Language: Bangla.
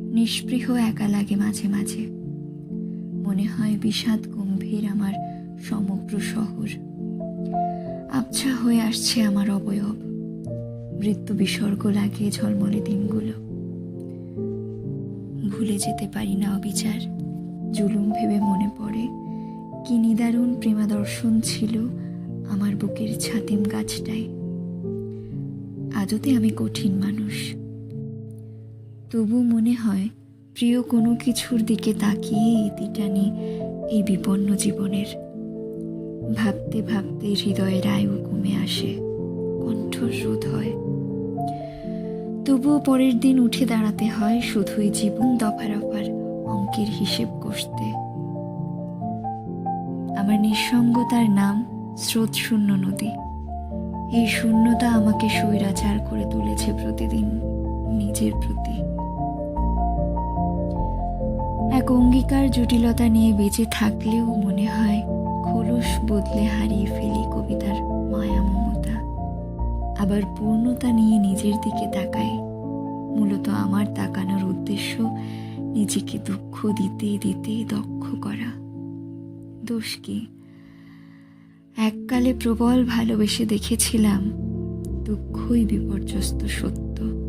নিস্পৃহ একা লাগে মাঝে মাঝে। মনে হয় বিষাদ গম্ভীর আমার সমগ্র শহর। আবছা হয়ে আসছে আমার অবয়ব। মৃত্যু বিসর্গ লাগে ঝলমলে দিনগুলো। ভুলে যেতে পারি না অবিচার। জুলুম ভেবে মনে পড়ে কি নিদারুণ প্রেমাদর্শন ছিল আমার বুকের ছাতিম গাছটায়। আদতে আমি কঠিন মানুষ। তবু মনে হয় প্রিয় কোনো কিছুর দিকে তাকিয়ে ইতি টানি এই বিপন্ন জীবনের। ভাবতে ভাবতে হৃদয়ের আয়ু কমে আসে কণ্ঠ রোধ হয়। তবুও পরের দিন উঠে দাঁড়াতে হয় শুধুই জীবন দফা রফার অঙ্কের হিসেব কষতে আমার নিঃসঙ্গতার নাম স্রোত শূন্য নদী। এই শূন্যতা আমাকে স্বৈরাচার করে তুলেছে প্রতিদিন নিজের প্রতি। এক অঙ্গীকার জটিলতা নিয়ে বেঁচে থাকলেও মনে হয় খোলস বদলে হারিয়ে ফেলি কবিতার মায়া মমতা। আবার পূর্ণতা নিয়ে নিজের দিকে তাকাই। মূলত আমার তাকানোর উদ্দেশ্য নিজেকে দুঃখ দিতে দিতে দক্ষ করা। দোষ কি? এককালে প্রবল ভালোবেসে দেখেছিলাম দুঃখই বিপর্যস্ত সত্য।